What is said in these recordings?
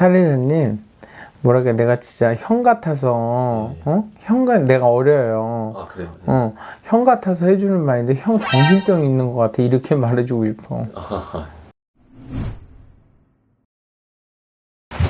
사례자님 뭐랄까 내가 진짜 형 같아서 네. 어? 형과 내가 어려요. 아 그래요. 네. 어, 형 같아서 해주는 말인데 형 정신병 있는 것 같아 이렇게 말해주고 싶어.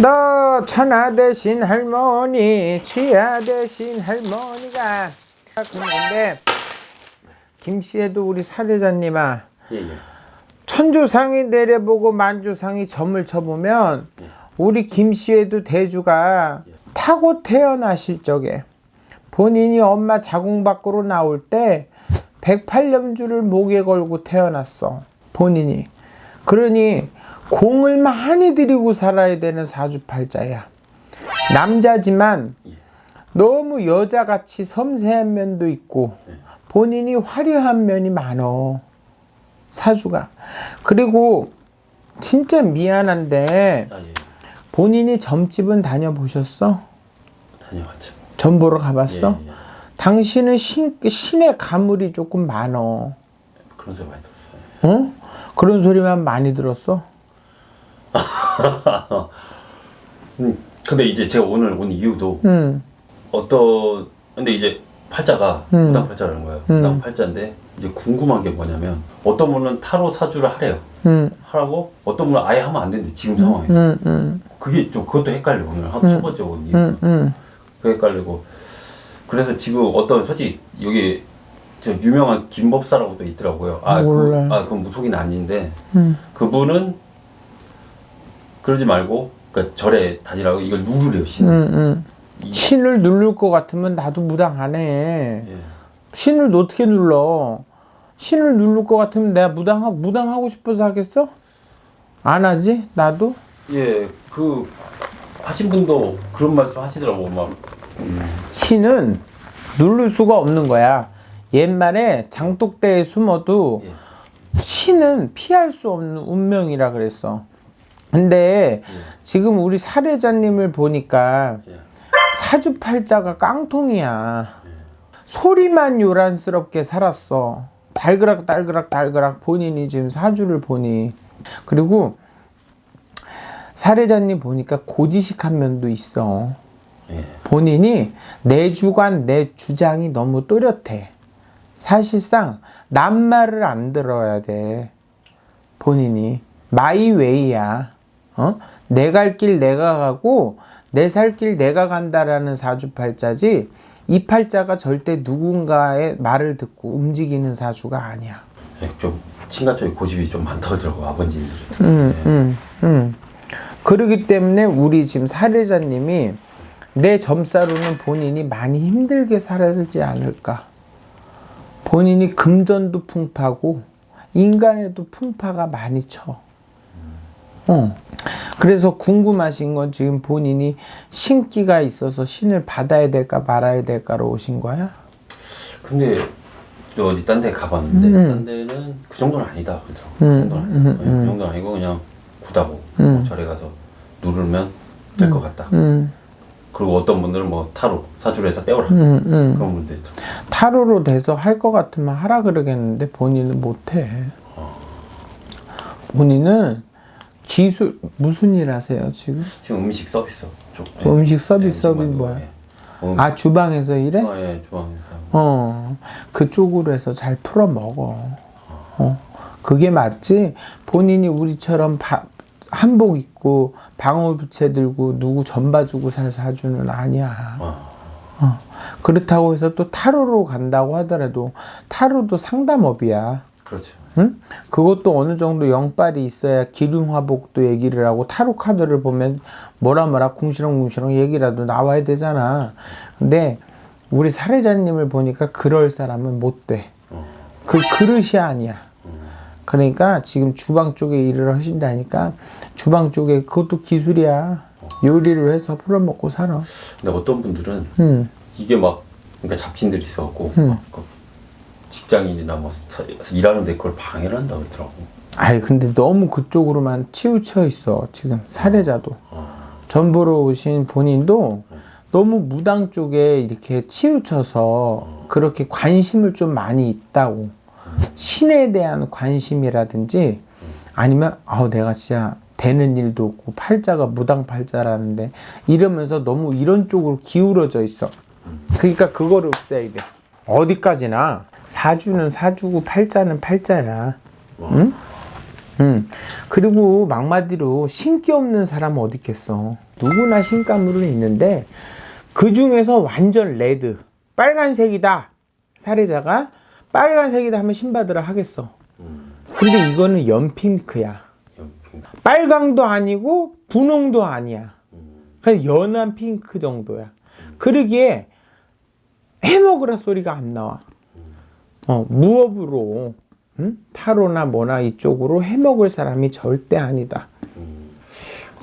너 천하 대신 할머니, 취하 대신 할머니가 그런데 김씨에도 우리 사례자님아 예 예. 천조상이 내려보고 만조상이 점을 쳐보면 예. 우리 김씨에도 대주가 타고 태어나실 적에 본인이 엄마 자궁 밖으로 나올 때 108년주를 목에 걸고 태어났어. 본인이. 그러니 공을 많이 들이고 살아야 되는 사주팔자야. 남자지만 예. 너무 여자같이 섬세한 면도 있고 본인이 화려한 면이 많어. 사주가. 그리고 진짜 미안한데 아 예. 본인이 점집은 다녀보셨어? 다녀왔죠. 점 보러 가봤어? 예, 예. 당신은 신, 신의 가물이 조금 많어. 그런 소리 많이 들었어요. 어? 그런 소리만 많이 들었어? 음, 근데 이제 제가 오늘 온 이유도 응. 어떤 근데 이제 팔자가 음. 무당 팔자라는 거예요. 무당 팔자인데 이제 궁금한 게 뭐냐면 어떤 분은 타로 사주를 하래요. 응. 하라고 어떤 분은 아예 하면 안 되는데 지금 상황에서 응. 응. 그게 좀 그것도 헷갈려 오늘 한 첫 번째 온 이유. 응. 응. 그 헷갈리고 그래서 지금 어떤 솔직히 여기 저 유명한 김법사라고도 있더라고요. 아, 그, 몰라요. 아 그건 무속인 아닌데 응. 그분은 그러지 말고 그러니까 절에 다니라고 이걸 누르래요 신을. 응. 응. 이- 신을 누를 것 같으면 나도 무당 안 해. 예. 신을 어떻게 눌러? 신을 누를 것 같으면 내가 무당하고, 무당하고 싶어서 하겠어? 안 하지? 나도? 예, 그 하신 분도 그런 말씀 하시더라고 막. 신은 누를 수가 없는 거야. 옛말에 장독대에 숨어도 예. 신은 피할 수 없는 운명이라 그랬어. 근데 지금 우리 사례자님을 보니까 예. 사주팔자가 깡통이야. 소리만 요란스럽게 살았어. 달그락 달그락 달그락 본인이 지금 사주를 보니. 그리고 사례자님 보니까 고지식한 면도 있어. 예. 본인이 내 주관, 내 주장이 너무 또렷해. 사실상 남 말을 안 들어야 돼. 본인이 마이 웨이야. 어? 내 갈 길 내가 가고 내 살 길 내가 간다라는 사주팔자지. 이 팔자가 절대 누군가의 말을 듣고 움직이는 사주가 아니야. 예, 좀 친가 쪽에 고집이 좀 많다고 하더라고 아버님들이. 음, 음, 음. 그러기 때문에 우리 지금 사례자님이 내 점사로는 본인이 많이 힘들게 살아야지 않을까. 본인이 금전도 풍파고 인간에도 풍파가 많이 쳐. 어. 그래서 궁금하신 건 지금 본인이 신기가 있어서 신을 받아야 될까 말아야 될까로 오신 거야? 근데 저 어디 딴 데 가봤는데 음. 딴 데는 그 정도는 아니다 그러더라고. 그 정도는 아니다. 예, 그 정도는 아니고 그냥 구다고 뭐 절에 가서 누르면 될 것 같다. 음, 그리고 어떤 분들은 뭐 타로 사주로 해서 떼오라 음, 음. 그런 분들 있더라고. 타로로 돼서 할 것 같으면 하라 그러겠는데 본인은 못해. 본인은 기술 무슨 일 하세요 지금? 지금 음식 서비스 쪽. 예. 음식 서비스 음식 서비스 만들고, 뭐야? 예. 음, 아 주방에서 일해? 아, 예, 주방에서. 어 그쪽으로 해서 잘 풀어 먹어. 어 그게 맞지? 본인이 우리처럼 바, 한복 입고 방울 부채 들고 누구 전 봐주고 살 사주는 아니야. 아, 그렇다고 해서 또 타로로 간다고 하더라도 타로도 상담업이야. 그렇죠. 응? 그것도 어느 정도 영빨이 있어야 기륭화복도 얘기를 하고 타로 카드를 보면 뭐라 뭐라 궁시렁궁시렁 얘기라도 나와야 되잖아. 근데 우리 사례자님을 보니까 그럴 사람은 못 돼. 그 그릇이 아니야. 그러니까 지금 주방 쪽에 일을 하신다니까 주방 쪽에 그것도 기술이야. 요리를 해서 풀어 먹고 살아. 근데 어떤 분들은 응. 이게 막 그러니까 잡신들이 있어갖고 막그 직장인이나 뭐 사- 일하는 데 그걸 방해를 한다고 그러더라고. 아이 근데 너무 그쪽으로만 치우쳐 있어 지금 사례자도. 전 보러 오신 본인도 너무 무당 쪽에 이렇게 치우쳐서 그렇게 관심을 좀 많이 있다고. 신에 대한 관심이라든지 아니면 아우 내가 진짜 되는 일도 없고 팔자가 무당 팔자라는데 이러면서 너무 이런 쪽으로 기울어져 있어. 그러니까 그거를 없애야 돼. 어디까지나 사주는 사주고 팔자는 팔자야. 응? 응. 그리고 막마디로 신기 없는 사람은 어디 있겠어. 누구나 신가물은 있는데 그 중에서 완전 레드 빨간색이다 사례자가 빨간색이다 하면 신받으라 하겠어. 근데 이거는 연핑크야. 연핑. 빨강도 아니고 분홍도 아니야. 그냥 연한 핑크 정도야. 그러기에 해먹으라 소리가 안 나와. 어, 무업으로 응? 타로나 뭐나 이쪽으로 해먹을 사람이 절대 아니다.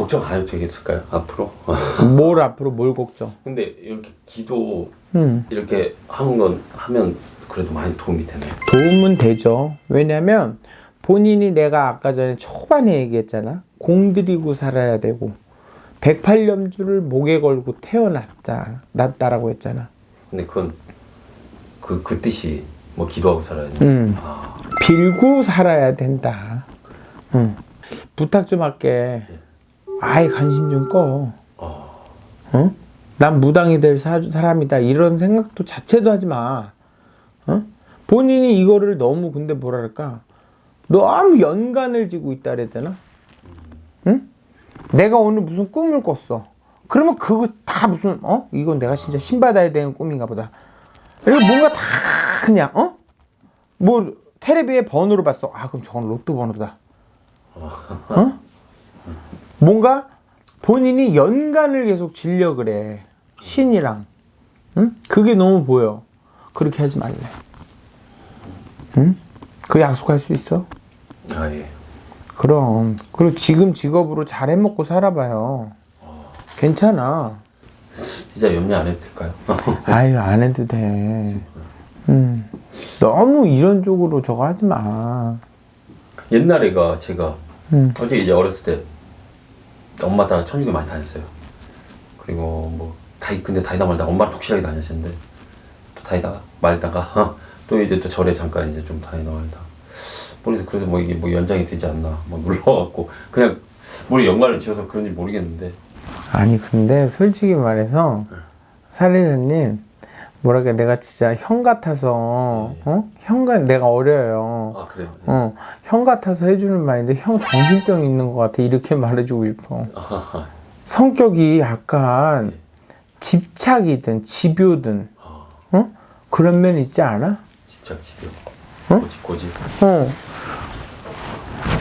걱정 안 해도 되겠을까요? 앞으로? 뭘 앞으로 뭘 걱정. 근데 이렇게 기도 음. 이렇게 하는 건 하면 그래도 많이 도움이 되나요? 도움은 되죠. 왜냐면 본인이 내가 아까 전에 초반에 얘기했잖아. 공들이고 살아야 되고 108년주를 목에 걸고 태어났다. 났다라고 했잖아. 근데 그건 그, 그 뜻이 뭐 기도하고 살아야 되나? 음. 아, 빌고 살아야 된다. 응. 부탁 좀 할게. 아예 관심 좀 꺼. 어, 어? 난 무당이 될 사, 사람이다. 이런 생각도 자체도 하지 마. 어? 본인이 이거를 너무 근데 뭐랄까 너무 연관을 지고 있다 그래야 되나? 응? 내가 오늘 무슨 꿈을 꿨어. 그러면 그거 다 무슨 어? 이건 내가 진짜 신받아야 되는 꿈인가 보다. 그리고 뭔가 다 그냥 어? 뭐 테레비에 번호로 봤어. 아 그럼 저건 로또 번호다. 어? 뭔가 본인이 연관을 계속 지려 그래. 신이랑. 응? 그게 너무 보여. 그렇게 하지 말래. 응? 그 약속할 수 있어? 아 예. 그럼. 그리고 지금 직업으로 잘 해먹고 살아봐요. 괜찮아. 진짜 염려 안 해도 될까요? 아유, 안 해도 돼. 음. 너무 이런 쪽으로 저거 하지 마. 옛날에가 제가 음. 어제 이제 어렸을 때 엄마 따라 천주교 많이 다녔어요. 그리고 뭐 다이 근데 다니다 말다 엄마랑 독실하게 다녔는데 또 다니다 말다가 또 이제 또 절에 잠깐 이제 좀 다니다 말다. 그래서 그래서 뭐 이게 뭐 연장이 되지 않나 뭐 눌러갖고 그냥 우리 연관을 지어서 그런지 모르겠는데 아니, 근데 솔직히 말해서 사례자님, 뭐랄까, 내가 진짜 형 같아서, 어? 형 같, 내가 어려요. 아 그래요. 어, 형 같아서 해주는 말인데 형 정신병 있는 것 같아. 이렇게 말해주고 싶어. 성격이 약간 집착이든 집요든, 어? 그런 면 있지 않아? 집착 집요. 어? 고집 고집. 어.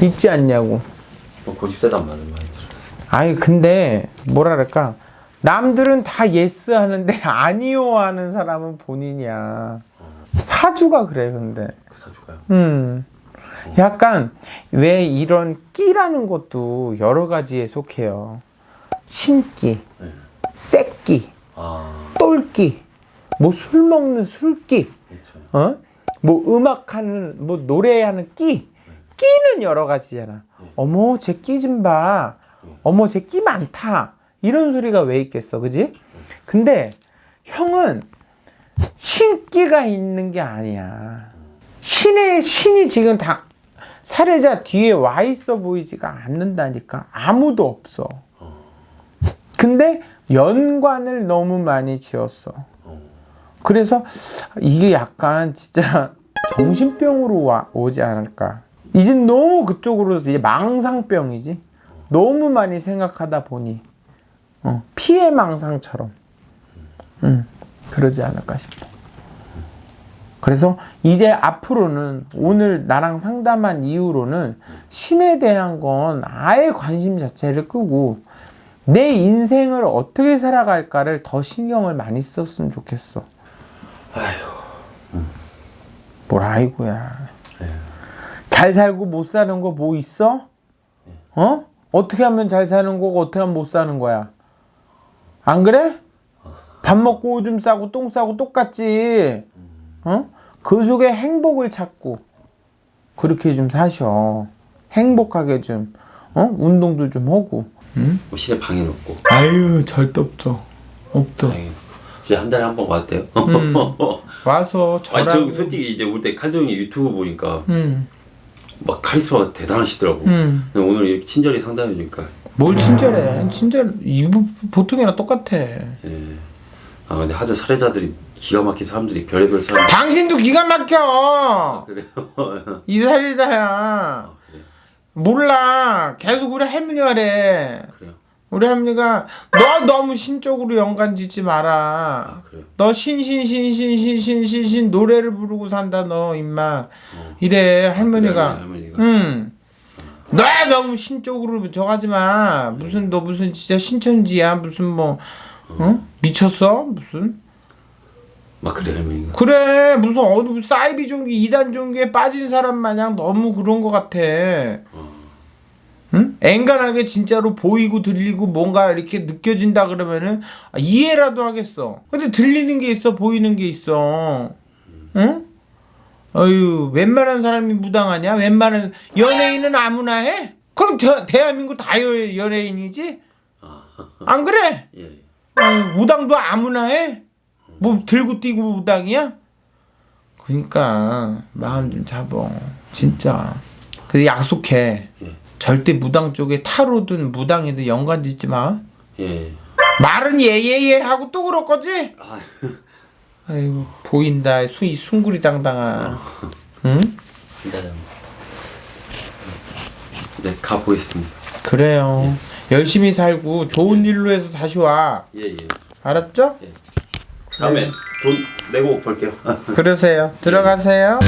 있지 않냐고. 뭐 고집 세단 말을 많이 들어. 아니, 근데, 뭐랄까. 남들은 다 예스 하는데 아니요 하는 사람은 본인이야. 사주가 그래, 근데. 그 사주가요. 음. 약간 왜 이런 끼라는 것도 여러 가지에 속해요. 신기, 네. 새끼, 아 똘끼, 뭐 술 먹는 술끼, 그렇죠. 어? 뭐 음악하는 뭐 노래하는 끼. 끼는 여러 가지잖아. 어머, 쟤끼좀 봐. 어머, 쟤끼 많다. 이런 소리가 왜 있겠어, 그지? 근데 형은 신기가 있는 게 아니야. 신의 신이 지금 다 사례자 뒤에 와 있어 보이지가 않는다니까 아무도 없어. 근데 연관을 너무 많이 지었어. 그래서 이게 약간 진짜 정신병으로 와, 오지 않을까. 이제 너무 그쪽으로 이제 망상병이지. 너무 많이 생각하다 보니 어, 피해 망상처럼. 음, 그러지 않을까 싶어. 그래서 이제 앞으로는 오늘 나랑 상담한 이후로는 신에 대한 건 아예 관심 자체를 끄고 내 인생을 어떻게 살아갈까를 더 신경을 많이 썼으면 좋겠어. 뭘 아이고야. 잘 살고 못 사는 거 뭐 있어? 어? 어떻게 하면 잘 사는 거고 어떻게 하면 못 사는 거야? 안 그래? 밥 먹고 오줌 싸고 똥 싸고 똑같지. 어? 그 속에 행복을 찾고 그렇게 좀 사셔. 행복하게 좀 어? 운동도 좀 하고. 뭐 실에 방해 놓고 아유 절대 없어. 없어. 진짜 한 달에 한 번 왔대요. 와서 아니 저랑 저 솔직히 이제 올 때 칼종이 유튜브 보니까 음. 막 카리스마가 대단하시더라고. 음. 근데 오늘 이렇게 친절히 상담해 주니까 뭘 친절해? 친절 이거 보통이랑 똑같아. 예. 아 근데 하도 사례자들이 기가 막힌 사람들이 별의별 사람 당신도 기가 막혀. 그래요. 이 살리자야. 아, 그래요. 몰라. 계속 우리 할머니가 그래. 그래요. 우리 할머니가 너 너무 신적으로 연관 짓지 마라. 아 그래요. 너 신신신신신신신신 노래를 부르고 산다 너 임마. 이래 할머니가. 어. 그래, 할머니가. 응. 너 너무 신적으로 저가지 마. 무슨 너 무슨 진짜 신천지야 무슨 뭐 어? 미쳤어 무슨? 막 그래 할머니가. 그래 무슨 무슨 사이비 종교 이단 종교에 빠진 사람 마냥 너무 그런 것 같아. 응? 앵간하게 진짜로 보이고 들리고 뭔가 이렇게 느껴진다 그러면은 아, 이해라도 하겠어. 근데 들리는 게 있어 보이는 게 있어. 응? 어유 웬만한 사람이 무당하냐? 웬만한 연예인은 아무나 해? 그럼 대, 대한민국 다 여- 연예인이지? 안 그래? 예. 예. 아유, 무당도 아무나 해? 뭐 들고 뛰고 무당이야? 그러니까 마음 좀 잡어 진짜 그 약속해 예. 절대 무당 쪽에 타로든 무당이든 연관 짓지 마 예. 말은 예예예 하고 또 그럴 거지? 아, 아이고 보인다 수이 숭구리 당당한 응? 기다려. 네, 가 보겠습니다. 그래요 열심히 살고 좋은 일로 해서 다시 와 예, 예. 알았죠? 다음에 돈 내고 볼게요. 그러세요 들어가세요